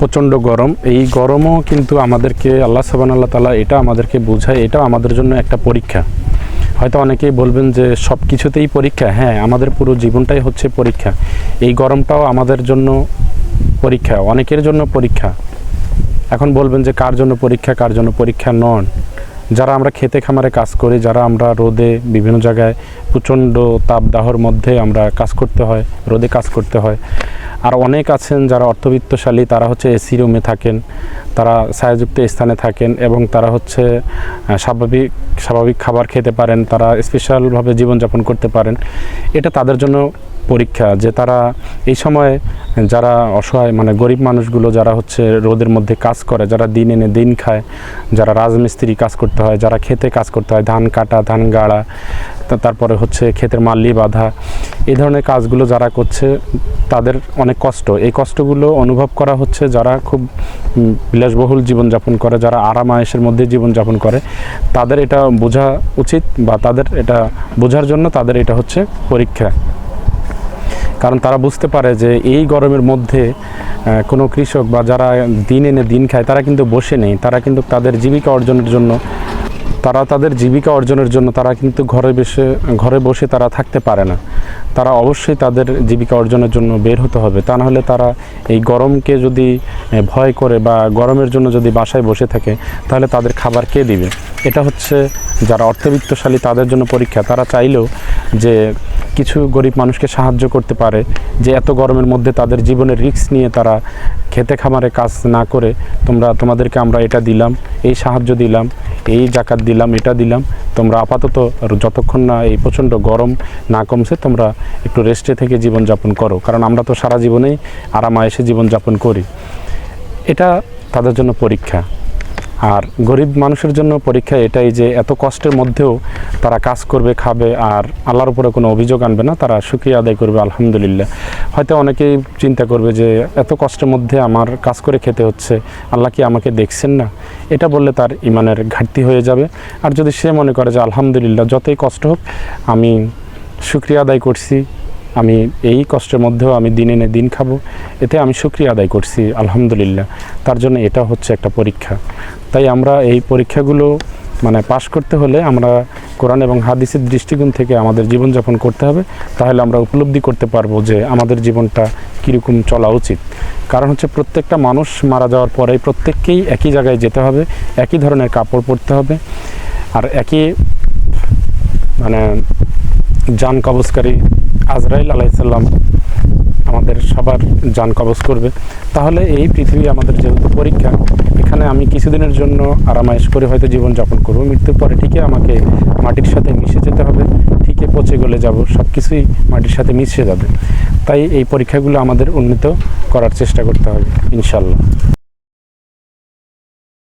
প্রচণ্ড গরম। এই গরমও কিন্তু আমাদেরকে, আল্লাহ সাবান আল্লাহ তালা এটা আমাদেরকে বোঝায় এটা আমাদের জন্য একটা পরীক্ষা। হয়তো অনেকেই বলবেন যে সব কিছুতেই পরীক্ষা। হ্যাঁ আমাদের পুরো জীবনটাই হচ্ছে পরীক্ষা। এই গরমটাও আমাদের জন্য পরীক্ষা, অনেকের জন্য পরীক্ষা। এখন বলবেন যে কার জন্য পরীক্ষা, কার জন্য পরীক্ষা নন। যারা আমরা খেতে খামারে কাজ করি, যারা আমরা রোদে বিভিন্ন জায়গায় প্রচণ্ড তাপদাহর মধ্যে আমরা কাজ করতে হয়, রোদে কাজ করতে হয়। আর অনেক আছেন যারা অর্থবিত্তশালী, তারা হচ্ছে এসি রুমে থাকেন, তারা ছায়াযুক্ত স্থানে থাকেন এবং তারা হচ্ছে স্বাভাবিক স্বাভাবিক খাবার খেতে পারেন, তারা স্পেশালভাবে জীবনযাপন করতে পারেন। এটা তাদের জন্য পরীক্ষা যে তারা এই সময় যারা অসহায় মানে গরিব মানুষগুলো যারা হচ্ছে রোদের মধ্যে কাজ করে, যারা দিন এনে দিন খায়, যারা রাজমিস্ত্রি কাজ করতে হয়, যারা খেতে কাজ করতে হয়, ধান কাটা, ধান গাড়া তারপরে হচ্ছে ক্ষেতের মাল্লি বাঁধা, এই ধরনের কাজগুলো যারা করছে, তাদের অনেক কষ্ট। এই কষ্টগুলো অনুভব করা হচ্ছে যারা খুব বিলাসবহুল জীবনযাপন করে, যারা আরাম আয়েসের মধ্যে জীবনযাপন করে, তাদের এটা বোঝা উচিত বা তাদের এটা বোঝার জন্য তাদের এটা হচ্ছে পরীক্ষা। কারণ তারা বুঝতে পারে যে এই গরমের মধ্যে কোনো কৃষক বা যারা দিন এনে দিন খায়, তারা কিন্তু বসে নেই, তারা কিন্তু তাদের জীবিকা অর্জনের জন্য তারা তাদের জীবিকা অর্জনের জন্য তারা কিন্তু ঘরে বসে ঘরে বসে তারা থাকতে পারে না। তারা অবশ্যই তাদের জীবিকা অর্জনের জন্য বের হতে হবে। তা নাহলে তারা এই গরমকে যদি ভয় করে বা গরমের জন্য যদি বাসায় বসে থাকে, তাহলে তাদের খাবার কে দিবে? এটা হচ্ছে যারা অর্থবিত্তশালী তাদের জন্য পরীক্ষা। তারা চাইলেও যে কিছু গরিব মানুষকে সাহায্য করতে পারে যে এত গরমের মধ্যে তাদের জীবনের রিস্ক নিয়ে তারা খেতে খামারে কাজ না করে তোমরা, তোমাদেরকে আমরা এটা দিলাম, এই সাহায্য দিলাম, এই জাকাত দিলাম, এটা দিলাম, তোমরা আপাতত যতক্ষণ না এই প্রচণ্ড গরম না কমছে, তোমরা একটু রেস্টে থেকে জীবনযাপন করো। কারণ আমরা তো সারা জীবনেই আরাম আয়েসে জীবনযাপন করি। এটা তাদের জন্য পরীক্ষা। আর গরিব মানুষের জন্য পরীক্ষা এটাই যে এত কষ্টের মধ্যেও তারা কাজ করবে, খাবে আর আল্লাহর উপরে কোনো অভিযোগ আনবে না, তারা সুক্রিয়া আদায় করবে, আলহামদুলিল্লাহ। হয়তো অনেকেই চিন্তা করবে যে এত কষ্টের মধ্যে আমার কাজ করে খেতে হচ্ছে, আল্লাহ কি আমাকে দেখছেন না? এটা বললে তার ইমানের ঘাটতি হয়ে যাবে। আর যদি সে মনে করে যে আলহামদুলিল্লাহ, যতই কষ্ট হোক, আমি সুক্রিয়া আদায় করছি আমি এই কষ্টের মধ্যেও আমি দিন এনে দিন খাব। এতে আমি সুক্রিয়া আদায় করছি, আলহামদুলিল্লাহ। তার জন্য এটা হচ্ছে একটা পরীক্ষা। তাই আমরা এই পরীক্ষাগুলো মানে পাশ করতে হলে আমরা কোরআন এবং হাদিসের দৃষ্টিকোণ থেকে আমাদের জীবনযাপন করতে হবে। তাহলে আমরা উপলব্ধি করতে পারব যে আমাদের জীবনটা কীরকম চলা উচিত। কারণ হচ্ছে প্রত্যেকটা মানুষ মারা যাওয়ার পরে প্রত্যেককেই একই জায়গায় যেতে হবে, একই ধরনের কাপড় পরতে হবে। আর একই মানে যান কবজকারী আজরাইল আলাইসাল্লাম আমাদের সবার যান কবজ করবে। তাহলে এই পৃথিবী আমাদের যেহেতু পরীক্ষা, এখানে আমি কিছুদিনের জন্য আরামায়েশ করে হয়তো জীবনযাপন করব। মৃত্যুর পরে ঠিকই আমাকে মাটির সাথে মিশে যেতে হবে, ঠিকই পচে গলে যাব সব কিছুই মাটির সাথে মিশে যাবে। তাই এই পরীক্ষাগুলো আমাদের উন্নীত করার চেষ্টা করতে হবে ইনশাল্লাহ